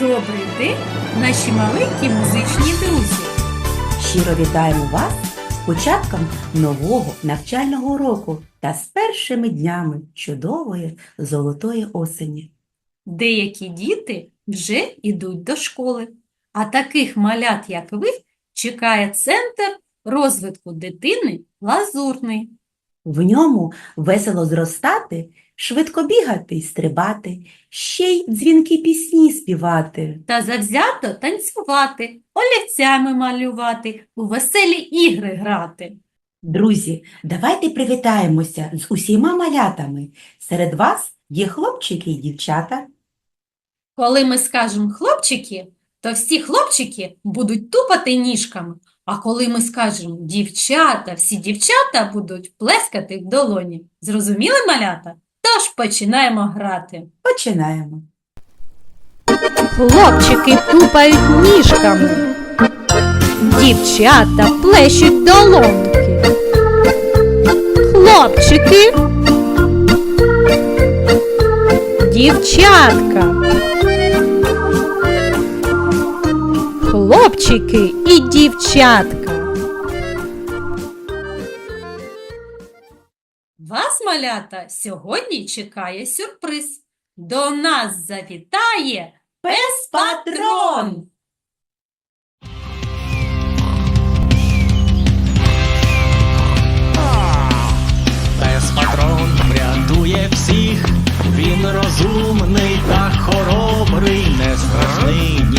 Добрий день, наші маленькі музичні друзі! Щиро вітаємо вас з початком нового навчального року та з першими днями чудової золотої осені. Деякі діти вже йдуть до школи, а таких малят, як ви, чекає центр розвитку дитини Лазурний. В ньому весело зростати, швидко бігати й стрибати, ще й дзвінки пісні співати. Та завзято танцювати, олівцями малювати, у веселі ігри грати. Друзі, давайте привітаємося з усіма малятами. Серед вас є хлопчики і дівчата. Коли ми скажемо хлопчики, то всі хлопчики будуть тупати ніжками. А коли ми скажемо дівчата, всі дівчата будуть плескати в долоні. Зрозуміли, малята? Тож починаємо грати. Починаємо. Хлопчики тупають ніжками, дівчата плещуть долонки. Хлопчики, дівчатка. Хлопчики і дівчатка. Вас, малята, сьогодні чекає сюрприз. До нас завітає пес-патрон. Пес патрон врятує всіх, він розумний та хоробрий, не страшний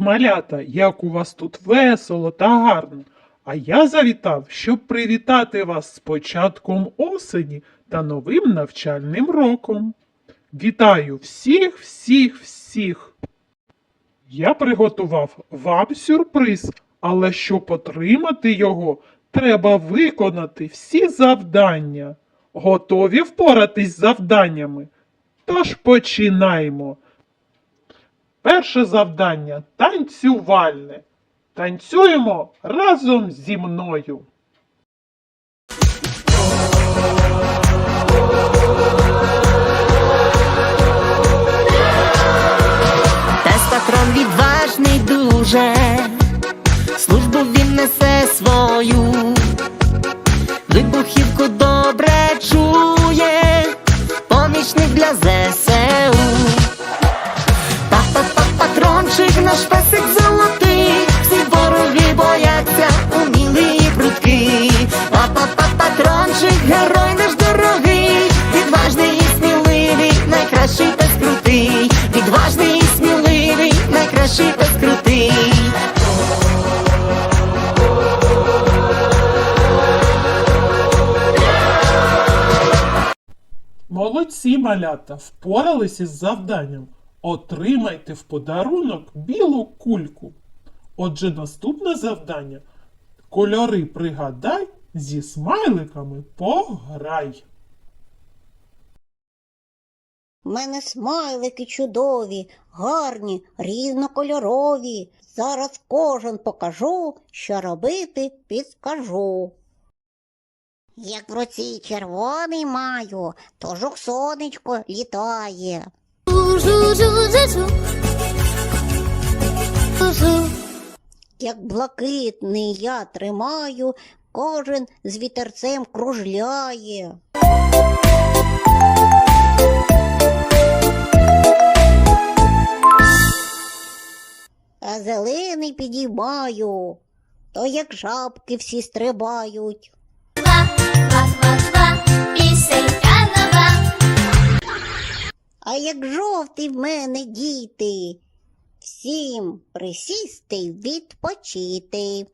Малята! Як у вас тут весело та гарно. А я завітав, щоб привітати вас з початком осені та новим навчальним роком. Вітаю всіх, всіх, всіх! Я приготував вам сюрприз, але щоб отримати його, треба виконати всі завдання. Готові впоратись з завданнями? Тож починаємо. Перше завдання танцювальне. Танцюємо разом зі мною. Тес патрон відважний дуже, службу він несе свою, вибухівку добре чує, найкращий пес крутий. Молодці малята впоралися з завданням. Отримайте в подарунок білу кульку. Отже, наступне завдання. Кольори пригадай, зі смайликами пограй. У мене смайлики чудові, гарні, різнокольорові. Зараз кожен покажу, що робити підскажу. Як в руці червоний маю, то жук сонечко літає. Як блакитний я тримаю, кожен з вітерцем кружляє. підіймаю, то як жабки всі стрибають. Ва, ва, ва, ва, пісенька нова. А як жовті в мене діти, всім присісти й відпочити.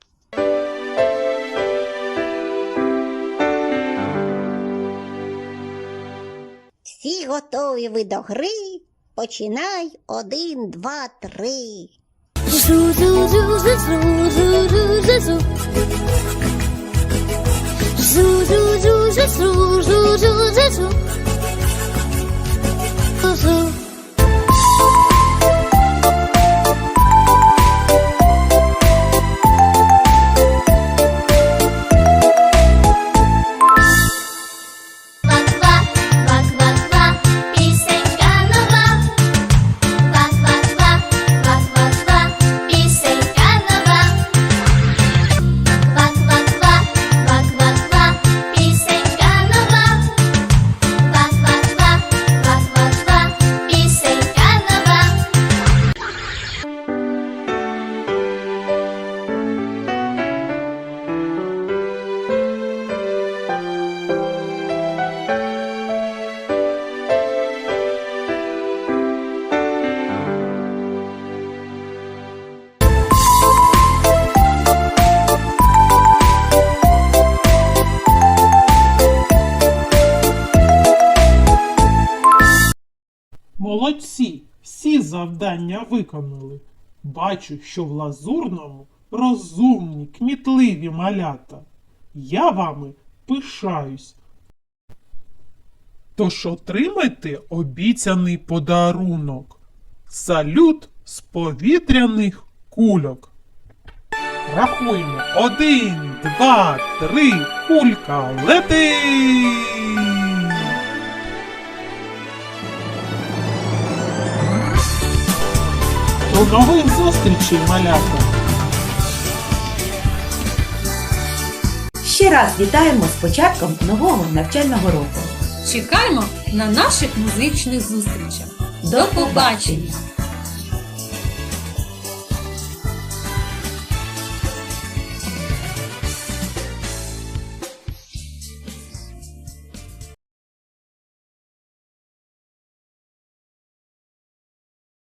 Всі готові ви до гри. Починай один, два, три. zoo, zoo, zoo, zoo, zoo, zoo, zoo, zoo, zoo, zoo, zoo, zoo, Молодці, всі завдання виконали. Бачу, що в лазурному розумні, кмітливі малята. Я вами пишаюсь. Тож отримайте обіцяний подарунок. Салют з повітряних кульок. Рахуємо. Один, два, три, кулька летить! До нових зустрічей, малята! Ще раз вітаємо з початком нового навчального року. Чекаємо на наших музичних зустрічах. До побачення!